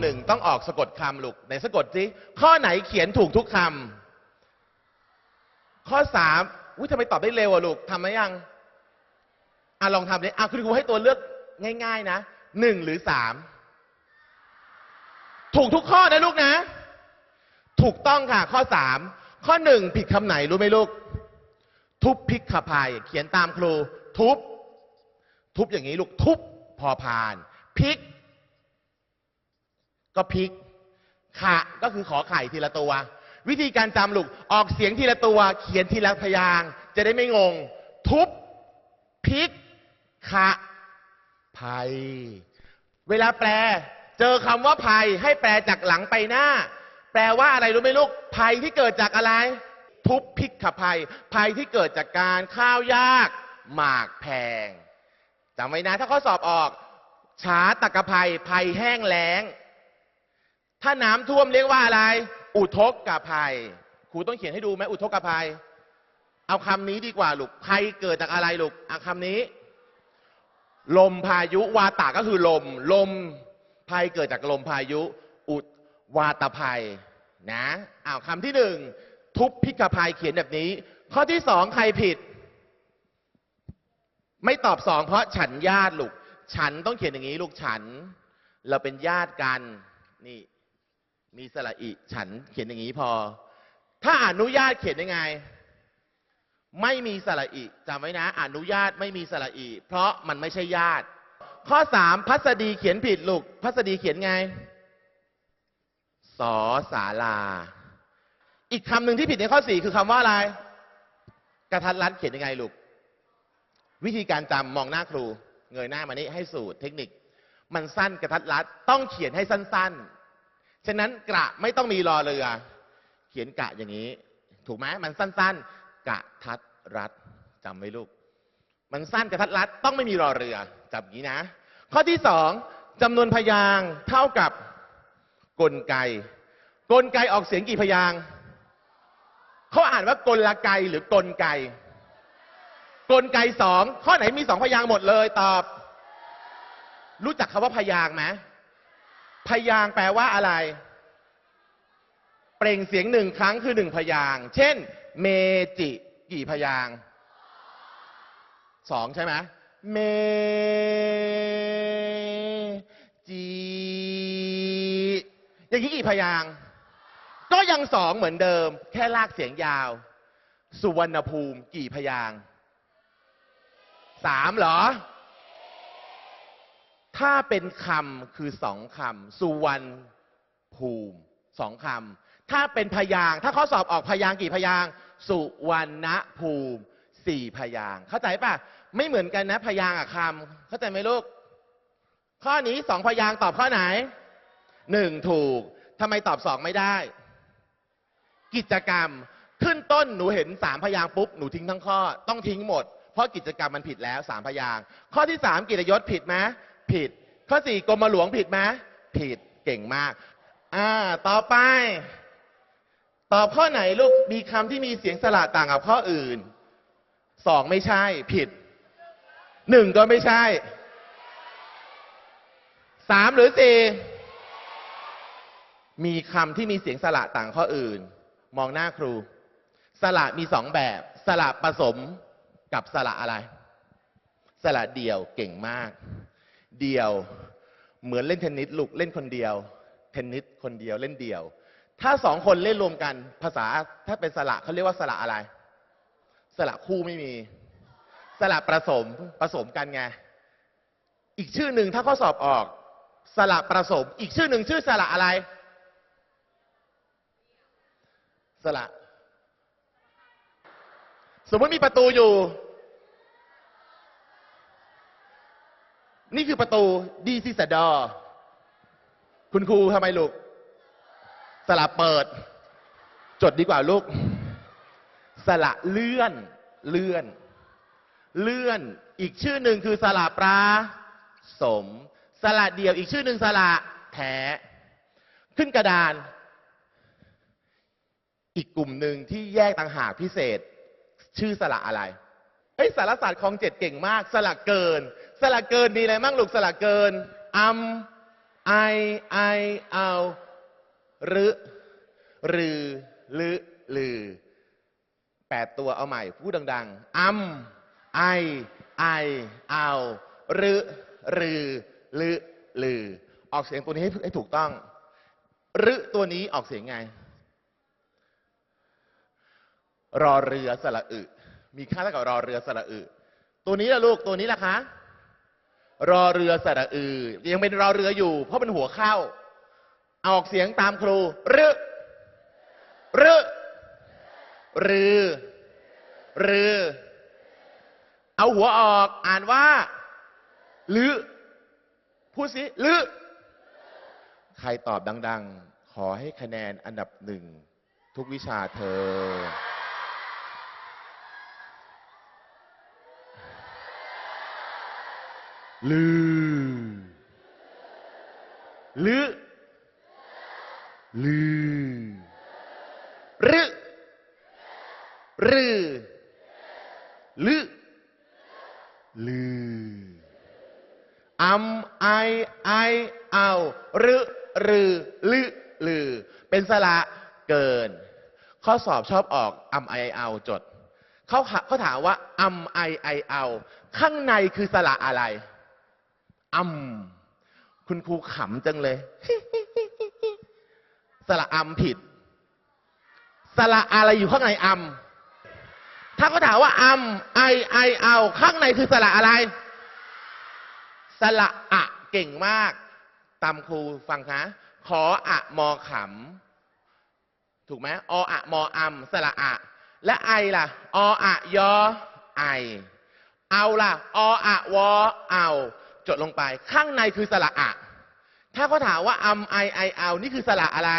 หนึ่งต้องออกสะกดคำลูกไหนสะกดสิข้อไหนเขียนถูกทุกคำข้อสามอุ้ยทำไมตอบได้เร็วอะลูกทำไหมยังอะลองทำเลยอะคุณครูให้ตัวเลือกง่าย ๆ นะหนึ่งหรือสามถูกทุกข้อนะลูกนะ ถูกต้องค่ะ ข้อสามข้อหนึ่งผิดคำไหนรู้ไหมลูก ทุบพิกขพาย เขียนตามครู ทุบ ทุบอย่างนี้ลูกทุบพอพาน พิก ก็พิก ขะก็คือขอไข่ทีละตัว วิธีการจำลูกออกเสียงทีละตัว เขียนทีละพยาง จะได้ไม่งง ทุบพิก ขะภัย เวลาแปล เจอคำว่าภัยให้แปลจากหลังไปหน้า แปลว่าอะไรรู้ไหมลูก ภัยที่เกิดจากอะไร ทุบพิกขภัย ภัยที่เกิดจากการข้าวยาก หมากแพงจำไว้นะ ถ้าข้อสอบออก ช้าตะกะภัย ภัยแห้งแล้ง ถ้าน้ำท่วมเรียกว่าอะไร อุทกกภัยครูต้องเขียนให้ดูไหมอุทกกภัย เอาคำนี้ดีกว่าลูกภัยเกิดจากอะไรลูกเอาคำนี้ ลมพายุวาตาก็คือลม ลมภัยเกิดจากลมพายุ อุดวาตภัย นะอ้าวคำที่หนึ่งทุบพิกภัยเขียนแบบนี้ ข้อที่สองใครผิด ไม่ตอบสองเพราะฉันญาติลูก ฉันต้องเขียนอย่างนี้ลูกฉัน เราเป็นญาติกัน นี่ มีสระอิฉันเขียนอย่างนี้พอ ถ้าอนุญาตเขียนยังไง ไม่มีสระอิจำไว้นะ อนุญาตไม่มีสระอิเพราะมันไม่ใช่ญาติ ข้อสามพัสดีเขียนผิดลูกพัสดีเขียนไงสอสาลา อีกคำหนึ่งที่ผิดในข้อสี่คือคำว่าอะไร กระทัดรัดเขียนยังไงลูก วิธีการจำมองหน้าครู เงยหน้ามานี่ให้สูตรเทคนิค มันสั้นกระทัดรัดต้องเขียนให้สั้น ๆ ฉะนั้นกระไม่ต้องมีรอเรือ เขียนกะอย่างนี้ ถูกไหมมันสั้นๆ กะทัดรัดจำไว้ลูก มันสั้นกะทัดรัดต้องไม่มีรอเรือจำอย่างนี้นะ ข้อที่สองจำนวนพยางเท่ากับกลไก กลไกออกเสียงกี่พยางเขาอ่านว่ากลไกหรือกลไก กลไกสองข้อไหนมีสองพยางหมดเลยตอบ รู้จักคำว่าพยางไหม พยางแปลว่าอะไร เปล่งเสียงหนึ่งครั้งคือหนึ่งพยาง เช่น เมจิ กี่พยางสองใช่ไหมเมจิอย่างนี้กี่พยาง ก็ยังสองเหมือนเดิม แค่ลากเสียงยาว สุวรรณภูมิ กี่พยางสามเหรอ ถ้าเป็นคำคือสองคำสุวรรณภูมิสองคำถ้าเป็นพยางถ้าข้อสอบออกพยางกี่พยางสุวรรณภูมิสี่พยางเข้าใจปะไม่เหมือนกันนะ พยางกับคำเข้าใจไหมลูก ข้อนี้สองพยางตอบข้อไหนหนึ่งถูกทำไมตอบสองไม่ได้ กิจกรรมขึ้นต้นหนูเห็นสามพยางปุ๊บหนูทิ้งทั้งข้อ ต้องทิ้งหมด เพราะกิจกรรมมันผิดแล้วสามพยางข้อที่สามกิจยศผิดไหม ผิด ข้อสี่กรมหลวงผิดไหมผิดเก่งมาก อ่า ต่อไป ตอบข้อไหนลูกมีคำที่มีเสียงสระต่างกับข้ออื่นสองไม่ใช่ ผิดหนึ่งก็ไม่ใช่สามหรือสี่มีคำที่มีเสียงสระต่างข้ออื่น มองหน้าครู สระมีสองแบบ สระผสมกับสระอะไร สระเดี่ยวเก่งมาก เดี่ยว เหมือนเล่นเทนนิสลูกเล่นคนเดียว เทนนิสคนเดียวเล่นเดี่ยว ถ้าสองคนเล่นรวมกันภาษาถ้าเป็นสระเขาเรียกว่าสระอะไร สระคู่ไม่มี สระผสมผสมกันไง อีกชื่อหนึ่งถ้าข้อสอบออก สระผสม อีกชื่อหนึ่งชื่อสระอะไร สระสมมติมีประตูอยู่ นี่คือประตูดีซิสดอ คุณครูทำไมลูกสระเปิด จดดีกว่าลูกสระเลื่อน เลื่อน เลื่อน อีกชื่อหนึ่งคือสระปลาสมสระเดียว อีกชื่อหนึ่งสระแท้ ขึ้นกระดาน อีกกลุ่มหนึ่งที่แยกต่างหากพิเศษ ชื่อสระอะไร เอ้ยสารศาสตร์คลองเจ็ดเก่งมากสระเกิน สระเกินมีอะไรมั่งลูกสระเกินอัมไอไอเอารึรือลือลือแปดตัวเอาใหม่พูดดัง ๆอัมไอไอเอารึรือลือลือออกเสียงตัวนี้ให้ถูกต้องรึตัวนี้ออกเสียงไง รอเรือสระอึ มีค่าเท่ากับรอเรือสระอึ ตัวนี้ล่ะลูกตัวนี้ล่ะคะ รอเรือสระอึยังเป็นรอเรืออยู่ เพราะเป็นหัวเข้า เอาออกเสียงตามครูรึรึรือ รือ เอาหัวออกอ่านว่าลือพูดสิลือใครตอบดัง ๆ ขอให้คะแนนอันดับหนึ่ง ทุกวิชาเธอ ลือลือลือรึรือลือลืออัมไอไอเอารึรือลือลือเป็นสระเกิน ข้อสอบชอบออกอัมไอเอาจดเขาเขาถามว่าอัมไอไอเอาข้างในคือสระอะไร อัมคุณครูขำจังเลย สระอัมผิด สระอะไรอยู่ข้างในอัมถ้าเขาถามว่าอัมไอไอเอาข้างในคือสระอะไร สระอะเก่งมาก ตามครูฟังคะขออะมอขำถูกไหมออะมออัมสระอะและไอล่ะ ออะยอไอ เอาล่ะ ออะวอเอา จดลงไป ข้างในคือสระอะ ถ้าเขาถามว่าอัมไอไอเอานี่คือสระอะไร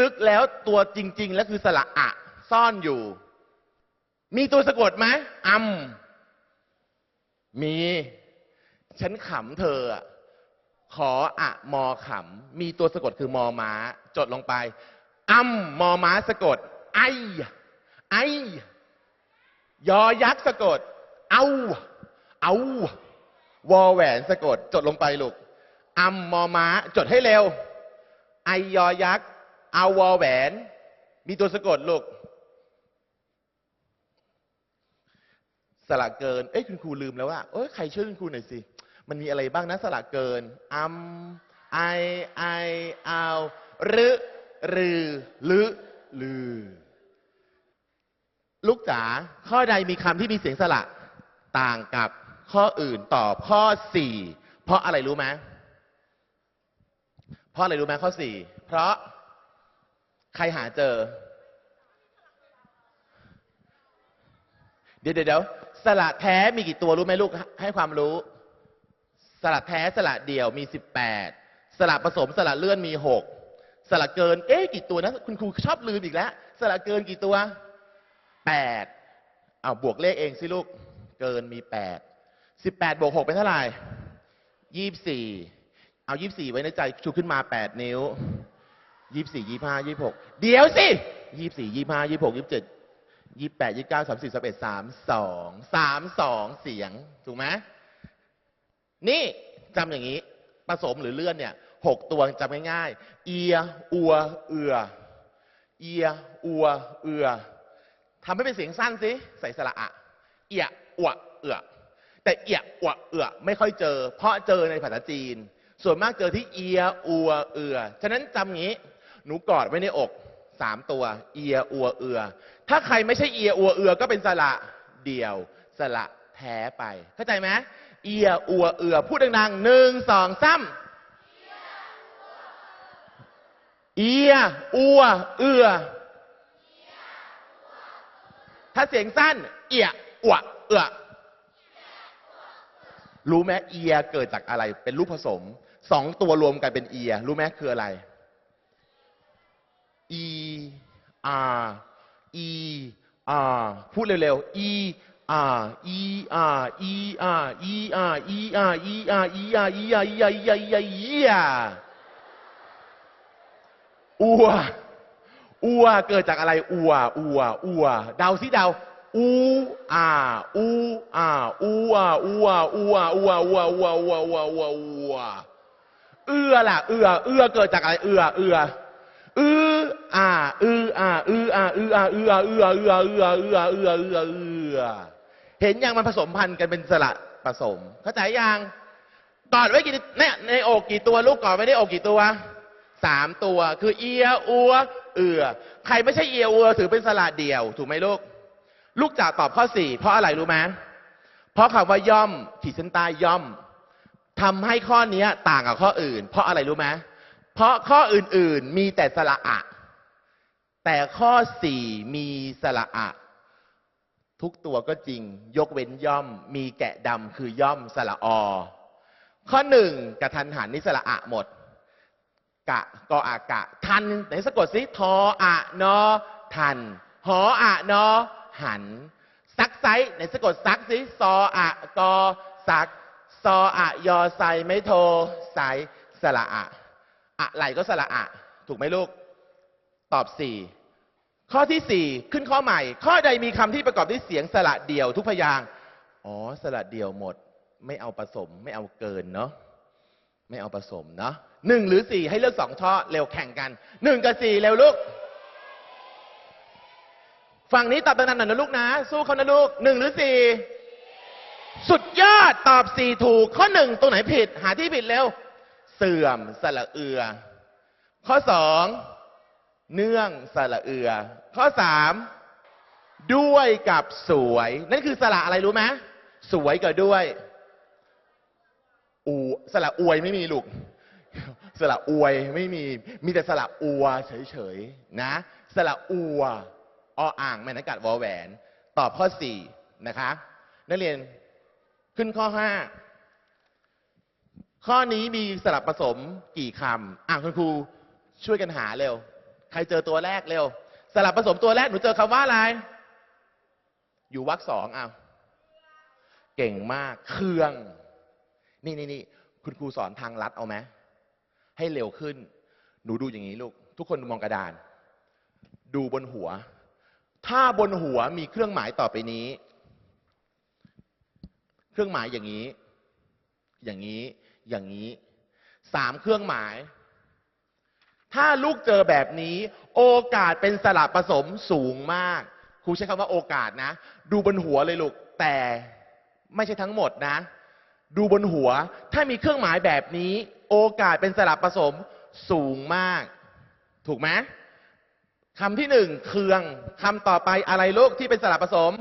ลึกๆแล้วตัวจริง ๆ แล้วคือสระอะ ซ่อนอยู่ มีตัวสะกดไหมอัมมี ฉันขำเธอขออะมอขำมีตัวสะกดคือมอม้า จดลงไปอัมมอม้าสะกด ไอไอยอยักษ์สะกด เอา เอา วอแหวนสะกดจดลงไปลูกอัมมอม้าจดให้เร็ว ไอยอยักษ์เอาวอแหวน มีตัวสะกดลูกสระเกิน เอ้ยคุณครูลืมแล้วว่าเอ้ยใครช่วยคุณครูหน่อยสิ มันมีอะไรบ้างนะสระเกิน อัม ไอ ไอเอารึรือลือลือ ลูกจ๋าข้อใดมีคำที่มีเสียงสระต่างกับ ข้ออื่นตอบข้อสี่เพราะอะไรรู้ไหมเพราะอะไรรู้ไหมข้อสี่เพราะใครหาเจอ เดี๋ยวเดี๋ยวสระแท้มีกี่ตัวรู้ไหมลูกให้ความรู้สระแท้สระเดี่ยวมีสิบแปดสระผสมสระเลื่อนมีหกสระเกิน เอ๊ะกี่ตัวนะ คุณครูชอบลืมอีกแล้วสระเกินกี่ตัวแปดเอาบวกเลขเองสิลูก เกินมีแปด สิบแปดบวกหกเป็นเท่าไหร่ยี่สิบสี่เอายี่สิบสี่ไว้ในใจชูขึ้นมาแปดนิ้วยี่สิบสี่ยี่ห้ายี่หกเดี๋ยวสิยี่สิบสี่ยี่ห้ายี่หกยี่เจ็ดยี่แปดยี่เก้าสามสิบสามเอ็ดสามสองสามสองเสียง ถูกไหมนี่จำอย่างนี้ ผสมหรือเลื่อนเนี่ยหกตัวจำง่ายๆ เอีย อัว เอือ เอีย อัว เอือทำให้เป็นเสียงสั้นสิ ใส่สระอะ เอีย อัว เอือ แต่เอียอวเอือไม่ค่อยเจอ เพราะเจอในภาษาจีน ส่วนมากเจอที่เอียอัวเอือฉะนั้นจำงี้ หนูกอดไว้ในอกสามตัว เอียอัวเอือ ถ้าใครไม่ใช่เอียอัวเอือก็เป็นสระเดียว สระแท้ไป เข้าใจไหมเอียอัวเอือ พูดดังๆหนึ่งสองสามเอียอัวเอือ ถ้าเสียงสั้น เอียอัวเอือ รู้ไหมเอียเกิดจากอะไรเป็นรูปผสมสองตัวรวมกันเป็นเอียรู้ไหมคืออะไร e r e r พูดเร็วๆ e r e r e r e r e r e r e r e r e r e r e r e r e r อัวอัวเกิดจากอะไรอัวอัวอัวเดาสิเดา อูอาอูอาอูอาอูอาอูอาอูอาอูอาอูอาอูอาอูอาอูอาเอื้อล่ะเอื้อเอื้อเกิดจากอะไรเอื้อเอื้ออืออ่าอืออ่าอืออ่าอืออ่าเอื้อเอื้อเอื้อเอื้อเอื้อเอื้อเอื้อเอื้อเห็นยังมันผสมพันธุ์กันเป็นสระผสมเข้าใจยังกอดไว้กี่เนี่ยในอกกี่ตัวลูกกอดไว้ในอกกี่ตัวสามตัว คือเอียอัวเอือใครไม่ใช่เอียอัวถือเป็นสระเดี่ยว ถูกไหมลูก ลูกจ๋าตอบข้อสี่เพราะอะไรรู้ไหมเพราะคำว่าย่อมขีดเส้นใต้ย่อมทำให้ข้อเนี้ยต่างกับข้ออื่น เพราะอะไรรู้ไหมเพราะข้ออื่นๆมีแต่สระอะ แต่ข้อสี่มีสระอะ ทุกตัวก็จริง ยกเว้นย่อม มีแกะดำคือย่อมสระอ ข้อหนึ่งกระทันหันนี่สระอะหมด กะกออากะ ทันไหนสะกดสิทออะนอทัน หออะนอ หัน ซักไซไหนสะกดซักสิซออะกอซักซออะยอไซไม่โทไซสระอะอะไรก็สระอะ ถูกไหมลูก ตอบสี่ข้อที่สี่ขึ้นข้อใหม่ ข้อใดมีคำที่ประกอบด้วยเสียงสระเดี่ยวทุกพยางอ๋อสระเดี่ยวหมด ไม่เอาผสม ไม่เอาเกินเนาะไม่เอาผสมเนาะหนึ่งหรือสี่ให้เลือกสองช่อเร็วแข่งกันหนึ่งกับสี่เร็วลูก ฝั่งนี้ตอบดังๆหน่อยนะลูกนะ สู้เขานะลูกหนึ่งหรือสี่สุดยอดตอบสี่ถูก ข้อหนึ่งตรงไหนผิด หาที่ผิดเร็ว เสื่อมสระเอือ ข้อสองเนื่องสระเอือ ข้อสามด้วยกับสวย นั่นคือสระอะไรรู้ไหมสวยกับด้วยอูสระอวยไม่มีลูกสระอวยไม่มี มีแต่สระอัวเฉยๆนะ สระอัว ออ่างแม่นอากาศวอแหวน ตอบข้อสี่นะคะ นักเรียนขึ้นข้อห้าข้อนี้มีสระผสมกี่คำอะคุณครูช่วยกันหาเร็ว ใครเจอตัวแรกเร็วสระผสมตัวแรกหนูเจอคำว่าอะไร อยู่วรรคสองอ้าวเก่งมาก เครื่อง นี่นี่นี่คุณครูสอนทางลัดเอาไหมให้เร็วขึ้น หนูดูอย่างนี้ลูก ทุกคนมองกระดาน ดูบนหัว ถ้าบนหัวมีเครื่องหมายต่อไปนี้ เครื่องหมายอย่างนี้ อย่างนี้ อย่างนี้ สามเครื่องหมาย ถ้าลูกเจอแบบนี้ โอกาสเป็นสลับผสมสูงมาก ครูใช้คำว่าโอกาสนะ ดูบนหัวเลยลูก แต่ไม่ใช่ทั้งหมดนะ ดูบนหัว ถ้ามีเครื่องหมายแบบนี้ โอกาสเป็นสลับผสมสูงมาก ถูกไหม คำที่หนึ่งเคืองคำต่อไปอะไรลูกที่เป็นสระผสม